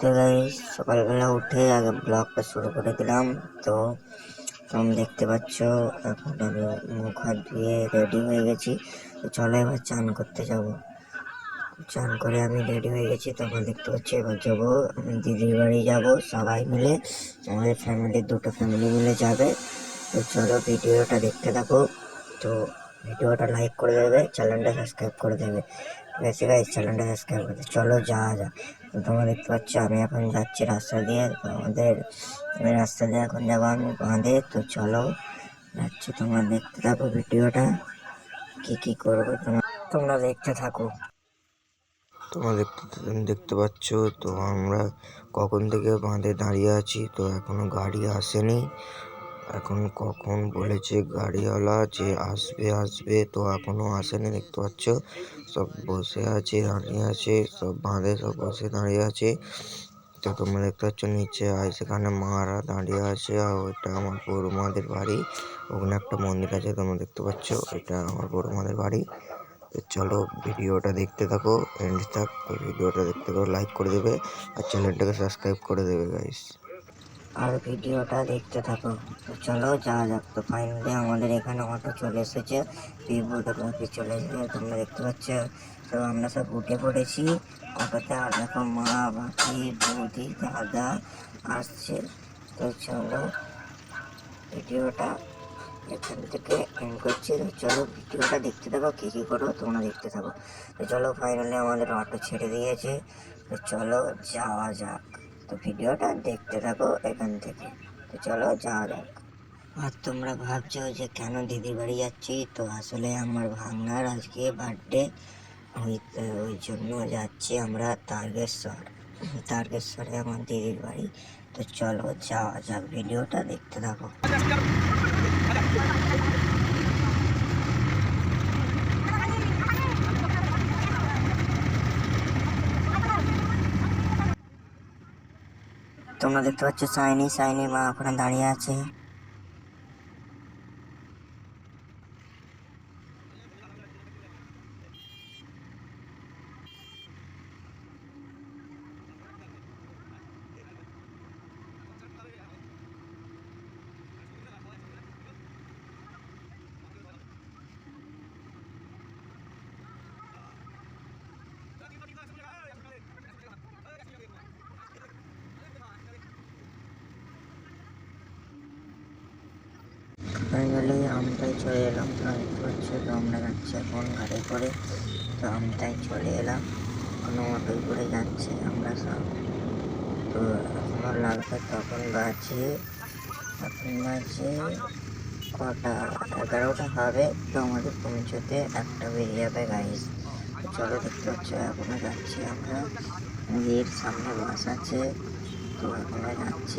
তো গাইস সকালবেলা উঠে আগে ব্লগটা শুরু করে দিলাম। তো তোমরা দেখতে পাচ্ছ, এখন আমি মুখ হাত ধুয়ে রেডি হয়ে গেছি। তো চলো এবার চান করতে যাব। চান করে আমি রেডি হয়ে গেছি, তখন দেখতে পাচ্ছি এবার যাব। দিদির বাড়ি যাব, সবাই মিলে আমাদের ফ্যামিলির দুটো ফ্যামিলি মিলে যাবে। তো চলো ভিডিওটা দেখতে থাকো। তো ভিডিওটা লাইক করে দেবে চ্যানেলটা সাবস্ক্রাইব করে দেবে। ঠিক আছে চ্যানেলটা সাবস্ক্রাইব করে চলো যাওয়া যাক। তো তোমরা দেখতে পাচ্ছ আমি এখন যাচ্ছি রাস্তা দিয়ে, তো আমাদের আমি রাস্তা দিয়ে এখন যাব আমি বাঁধে, তো চলো যাচ্ছি তোমরা দেখতে থাকো ভিডিওটা, কি কি করব তোমরা তোমরা দেখতে থাকো। তোমরা দেখতে, তুমি দেখতে পাচ্ছ, তো আমরা কখন থেকে বাঁধে দাঁড়িয়ে আছি, তো এখনও গাড়ি আসেনি। এখন কখন বলেছে গাড়িওয়ালা যে আসবে আসবে তো এখনও আসেনি, দেখতে পাচ্ছ। সব বসে আছে, দাঁড়িয়ে আছে, সব বাঁধে, সব বসে দাঁড়িয়ে আছে। তো তোমরা দেখতে পাচ্ছ, নিচে আর সেখানে মারা দাঁড়িয়ে আছে আর ওইটা আমার বড়মাদের বাড়ি। ওখানে একটা মন্দির আছে, তোমরা দেখতে পাচ্ছ, এটা আমার বড়মাদের বাড়ি। তো চলো ভিডিওটা দেখতে থাকো এন্ড থাক ভিডিওটা দেখতে থাকো লাইক করে দেবে, আর চ্যানেলটাকে সাবস্ক্রাইব করে দেবে গাইস আর ভিডিওটা দেখতে থাকো। তো চলো, যাওয়া যাক। তো ফাইনালি আমাদের এখানে অটো চলে এসেছে। ফটোগ্রাফি চলে এসেছে, তোমরা দেখতে পাচ্ছ। তো আমরা সব উঠে পড়েছি। অটোতে আর দেখো মা বাকি বৌদি, দাদা আসছে। তো চলো, ভিডিওটা এখান থেকে এন্ড করছি। তো চলো, ভিডিওটা দেখতে থাকো, কী কী করো, তোমরা দেখতে থাকো। তো চলো ফাইনালি আমাদের অটো ছেড়ে দিয়েছে। তো চলো, যাওয়া যাক। তো ভিডিওটা দেখতে থাকো এখান থেকে তো চলো যাওয়া যাক আর তোমরা ভাবছ যে কেন দিদির বাড়ি যাচ্ছি তো আসলে আমার ভাঙনার আজকে বার্থডে ওই ওই জন্য যাচ্ছি আমরা তারকেশ্বর তারকেশ্বরে আমার দিদির বাড়ি তো চলো যাওয়া যাক ভিডিওটা দেখতে থাকো তোমরা দেখতে পাচ্ছ সাইনি সাইনি মা ওখানে দাঁড়িয়ে আছে। ফাইনালি আমতাই চলে এলাম। তো আমরা যাচ্ছি এখন গাড়ি করে। তো আমতাই চলে এলাম। কোনো অটোয় করে যাচ্ছে আমরা সব। তো এখনও লাগবে তখন বাজে। এখন বাজে কটা? এগারোটা হবে। তো আমাদের পৌঁছতে একটা বেরিয়ে যাবে তো চলো দেখতে পাচ্ছ এখনও যাচ্ছি আমরা। এর সামনে বাস আছে। তো এখনও যাচ্ছি।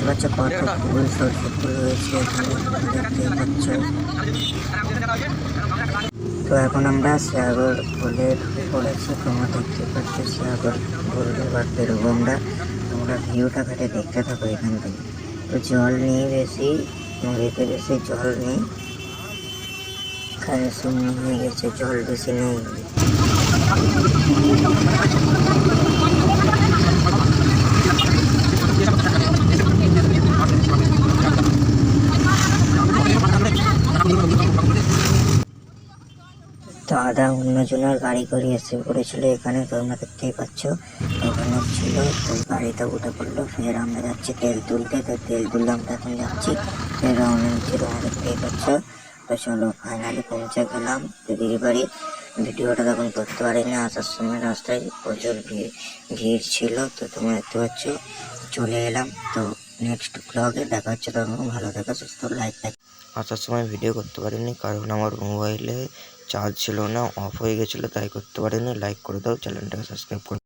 দেখতে পাচ্ছ কত ফুল সরষে ফুল রয়েছে দেখতে পাচ্ছ। তো এখন আমরা সাগর ফুলে পড়েছি, তোমরা দেখতে পাচ্ছ সাগর ফুলের এবার বেরোবো আমরা, তোমরা ভিউটা ঘাটে দেখতে থাকো এখান থেকে। তো জল নেই বেশি, নদীতে বেশি জল নেই। এখানে শূন্য হয়ে গেছে, জল বেশি নেই। দাদা অন্যজনের গাড়ি করে এসে পড়েছিল, এখানে তোমরা দেখতেই পাচ্ছ। ওখানে ছিল, তো গাড়িতে উঠে পড়ল, ফের আমরা যাচ্ছি তেল তুলতে। তো তেল তুললে আমরা এখন যাচ্ছি, ফের নিচ্ছি তোমরা দেখতেই পাচ্ছ। তো চলো ফাইনালি পৌঁছে গেলাম দিদির বাড়ি। ভিডিওটা তখন করতে পারিনি, আসার সময় রাস্তায় প্রচুর ভিড় ভিড় ছিল, তো তোমরা দেখতে পাচ্ছ। চলে এলাম, তো নেক্সট ব্লগে দেখা হচ্ছে তখন ভালো থাকা, সুস্থ লাইফ আসার সময় ভিডিও করতে পারিনি, কারণ আমার মোবাইলে চার্জ ছিল না অফ হয়ে গেছিল, তাই করতে পারিনি। লাইক করে দাও চ্যানেলটাকে সাবস্ক্রাইব করে